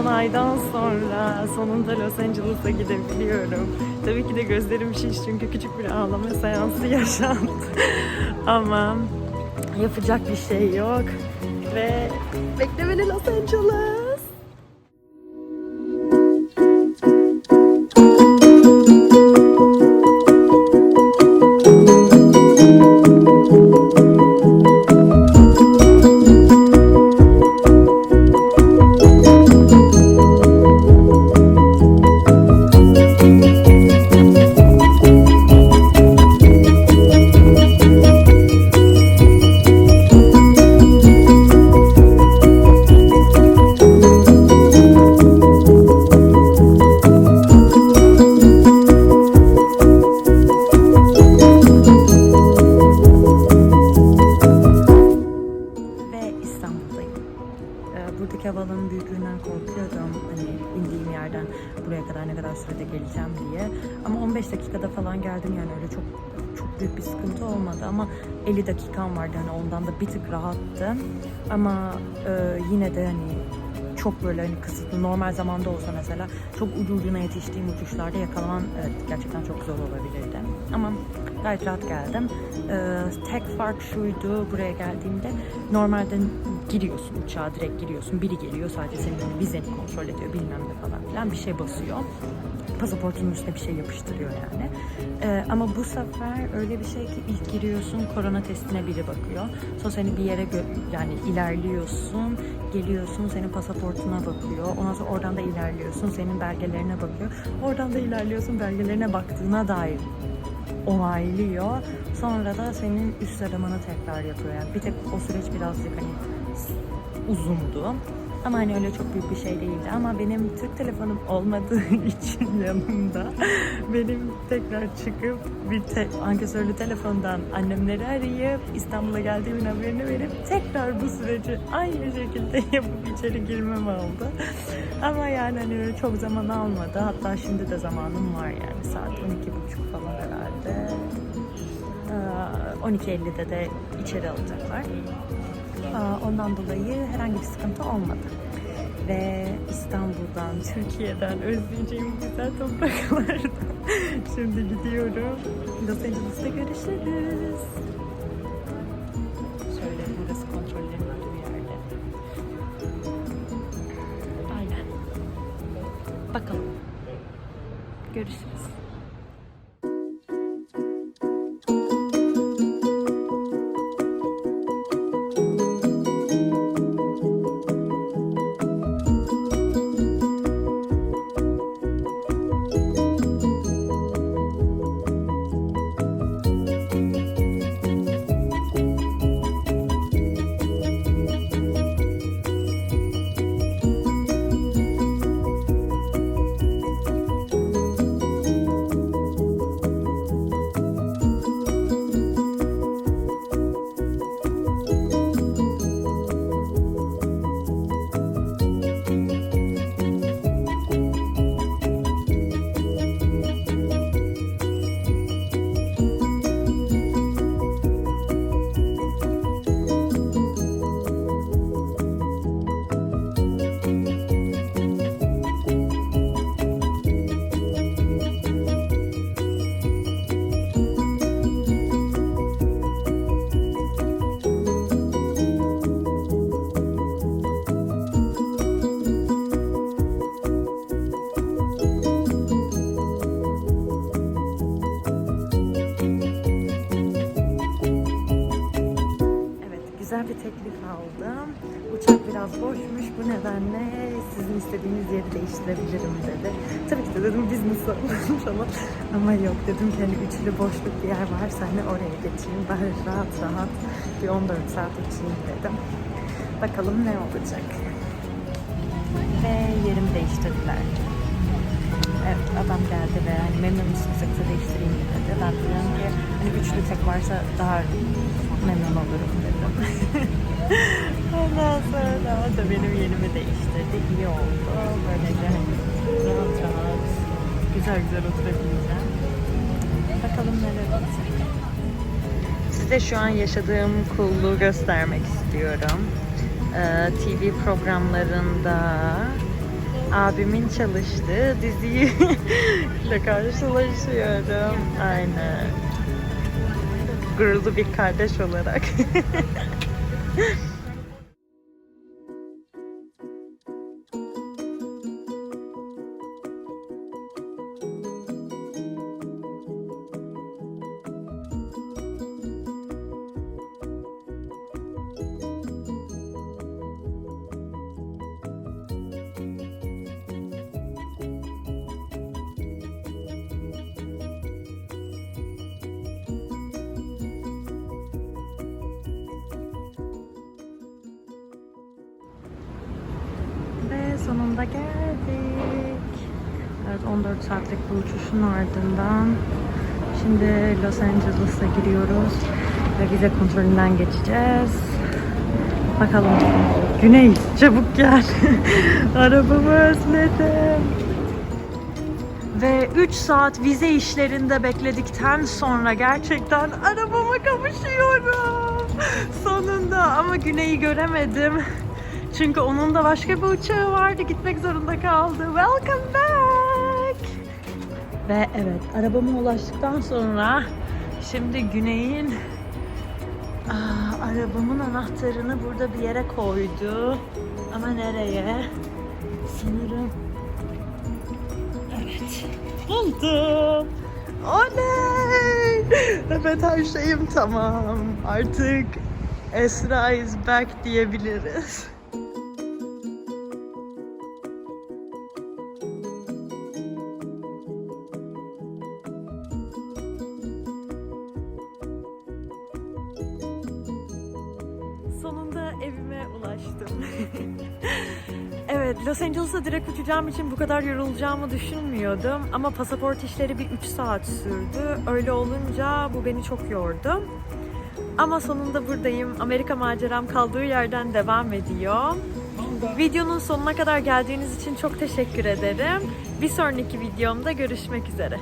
10 aydan sonra sonunda Los Angeles'a gidebiliyorum. Tabii ki de gözlerim şiş çünkü küçük bir ağlama seansı yaşandı. Ama yapacak bir şey yok. Ve beklemeli Los Angeles. Geleceğim diye. Ama 15 dakikada falan geldim yani öyle çok çok büyük bir sıkıntı olmadı ama 50 dakikam vardı hani ondan da bir tık rahattım. Ama e, yine de hani çok böyle hani kısıtlı normal zamanda olsa mesela çok ucu ucuna yetiştiğim uçuşlarda yakalaman evet, gerçekten çok zor olabilirdi. Ama gayet rahat geldim. Ee, tek fark şuydu buraya geldiğimde normalde giriyorsun uçağa direkt giriyorsun. Biri geliyor sadece senin vizeni kontrol ediyor bilmem ne falan filan bir şey basıyor. Pasaportunun üstüne bir şey yapıştırıyor yani. Ee, ama bu sefer öyle bir şey ki ilk giriyorsun korona testine biri bakıyor. Sonra seni bir yere yani ilerliyorsun, geliyorsun senin pasaportuna bakıyor. Ondan sonra oradan da ilerliyorsun senin belgelerine bakıyor. Oradan da ilerliyorsun belgelerine baktığına dair onaylıyor. Sonra da senin üst aramanı tekrar yapıyor. Yani bir tek o süreç birazcık hani uzundu. Ama hani öyle çok büyük bir şey değildi. Ama benim Türk telefonum olmadığı için yanımda benim tekrar çıkıp bir te- ankesörlü telefondan annemleri arayıp İstanbul'a geldiğimin haberini verip tekrar bu süreci aynı şekilde yapıp içeri girmem oldu. Ama yani hani öyle çok zaman almadı. Hatta şimdi de zamanım var yani saat 12.30 falan herhalde. Ee, 12.50'de de içeri alacaklar. Ondan dolayı herhangi bir sıkıntı olmadı. Ve İstanbul'dan, Türkiye'den özleyeceğim güzel topraklardan şimdi gidiyorum. Los Angeles'ta görüşürüz. Şöyle burası kontrollerin olduğu yerde. Aynen. Bakalım. Görüşürüz. Bir teklif aldım. Uçak biraz boşmuş, bu nedenle sizin istediğiniz yeri değiştirebilirim dedi. Tabii ki de dedim business alalım falan. Ama yok dedim ki hani üçlü boşluk bir yer var, senle oraya geçeyim. Ben rahat rahat bir 14 saat uçayım dedim. Bakalım ne olacak. Ve yerimi değiştirdiler. Evet adam geldi ve hani memnun musunuz yoksa değiştireyim dedi. Ben de dedim ki hani üçlü tek varsa daha memnun olurum dedim. Ondan sonra o da benim yerimi değiştirdi. İyi oldu. Böylece rahat rahat güzel güzel oturabileceğim. Bakalım neler olacak. Size şu an yaşadığım kulluğu göstermek istiyorum. Ee, TV programlarında abimin çalıştığı diziyi ile karşılaşıyorum. Aynen. Gururlu bir kardeş olarak. sonunda geldik. Evet 14 saatlik bu uçuşun ardından şimdi Los Angeles'a giriyoruz ve vize kontrolünden geçeceğiz. Bakalım. Güney çabuk gel. Arabamı özledim. Ve 3 saat vize işlerinde bekledikten sonra gerçekten arabama kavuşuyorum. Sonunda ama Güney'i göremedim. Çünkü onun da başka bir uçağı vardı. Gitmek zorunda kaldı. Welcome back. Ve evet arabama ulaştıktan sonra şimdi Güney'in arabamın anahtarını burada bir yere koydu. Ama nereye? Sanırım Evet. Buldum. Oley! Evet her şeyim tamam. Artık Esra is back diyebiliriz. Los Angeles'a direkt uçacağım için bu kadar yorulacağımı düşünmüyordum. Ama pasaport işleri bir 3 saat sürdü. Öyle olunca bu beni çok yordu. Ama sonunda buradayım. Amerika maceram kaldığı yerden devam ediyor. Videonun sonuna kadar geldiğiniz için çok teşekkür ederim. Bir sonraki videomda görüşmek üzere.